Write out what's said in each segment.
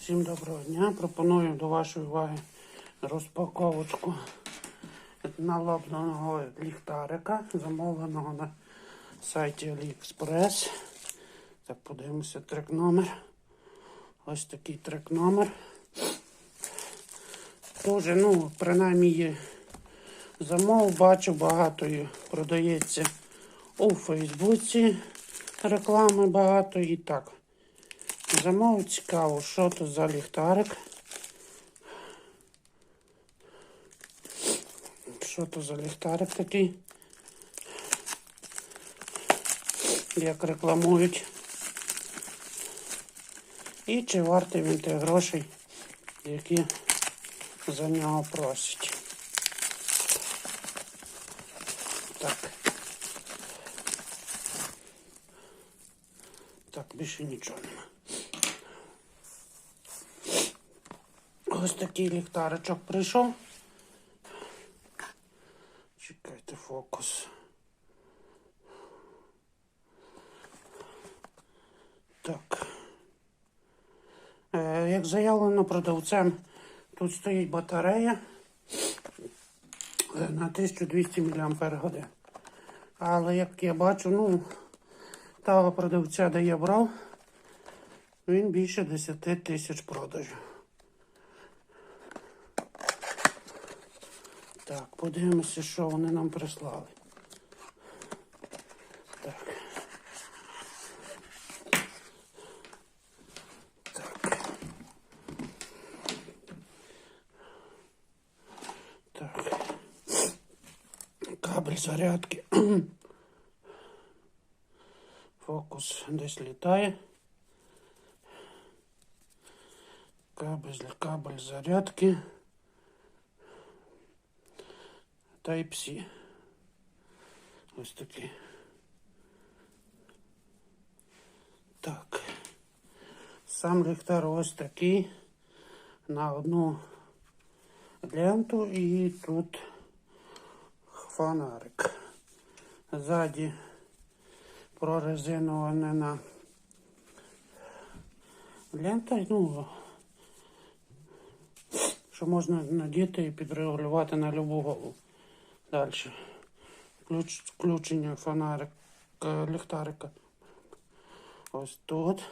Всім доброго дня. Пропоную до вашої уваги розпаковочку налобного ліхтарика, замовленого на сайті AliExpress. Так, подивимося трек номер. Ось такий трек номер. Тоже, ну, принаймні є замов, бачу, багато їх продається у Фейсбуці. Реклами багато і так. Замов цікаво, що то за ліхтарик. Що то за ліхтарик такий? Як рекламують. І чи вартий він тих грошей, які за нього просять. Так. Так, більше нічого нема. Ось такий ліхтаричок прийшов. Чекайте фокус. Так. Е, як заявлено продавцем, тут стоїть батарея е, на 1200 мАч. Але як я бачу, ну, того продавця, де я брав, він більше 10 тисяч продажів. Так, подивимося, що вони нам прислали. Так. Так. Так. Кабель зарядки. Фокус десь літає. Кабель, кабель зарядки. Type-C. Ось такий. Так. Сам ліхтар ось такий. На одну ленту і тут фонарик. Ззаді прорезинована лента, ну, що можна надіти і підрегулювати на любу голову. Далі. Ключ, включення фонарика, ліхтарика. Ось тут.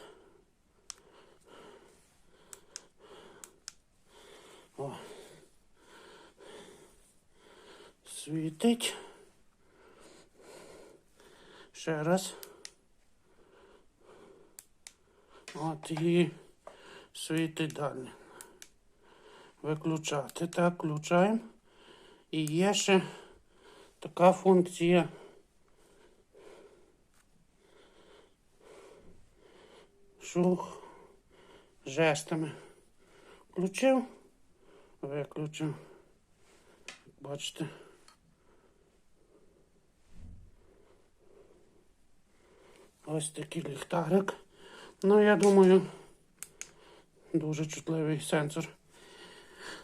О. Світить. Ще раз. От і світить далі. Виключати. Так, включаємо. І є ще така функція. Шух жестами. Включив, виключив. Бачите. Ось такий ліхтарик. Ну, я думаю, дуже чутливий сенсор.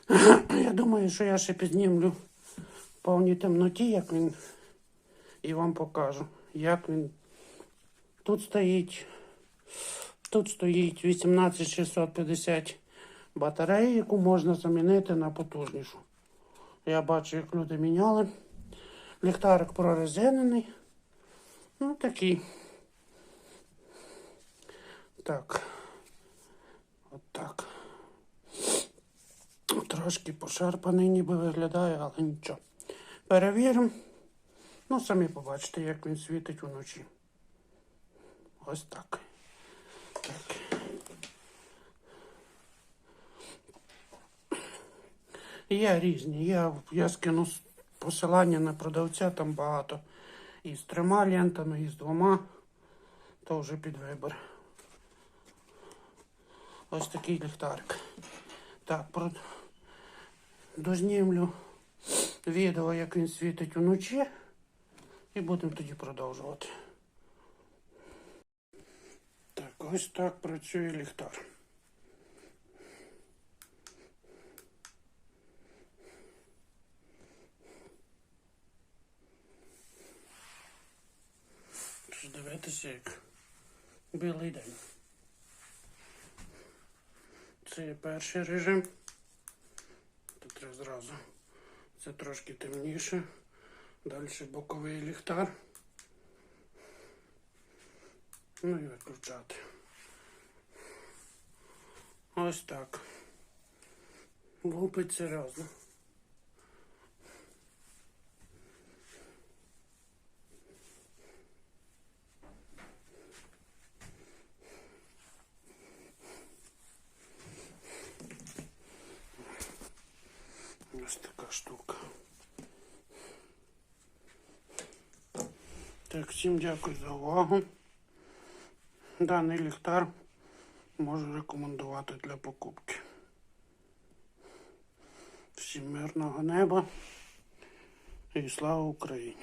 Я думаю, що я ще піднімлю повній темноті, як він, і вам покажу, як він. Тут стоїть, тут стоїть 18650 батареї, яку можна замінити на потужнішу. Я бачу, як люди міняли. Ліхтарик прорезинений. Ну, такий. Так. От так. Трошки пошарпаний ніби виглядає, але нічого. Перевіримо. Ну, самі побачите, як він світить уночі. Ось так. Так. Є різні. Я, я скину посилання на продавця, там багато. І з трьома лентами, і з двома. То вже під вибір. Ось такий ліхтарик. Так, про... дознімлю відео, як він світить уночі, і будемо тоді продовжувати. Так, ось так працює ліхтар. Дивитися, як білий день. Це є перший режим. Тут треба зразу. Це трошки темніше. Далі боковий ліхтар. Ну і виключати. Ось так. Лупить серйозно. Ось така штука. Так, всім дякую за увагу. Даний ліхтар можу рекомендувати для покупки. Всім мирного неба і слава Україні!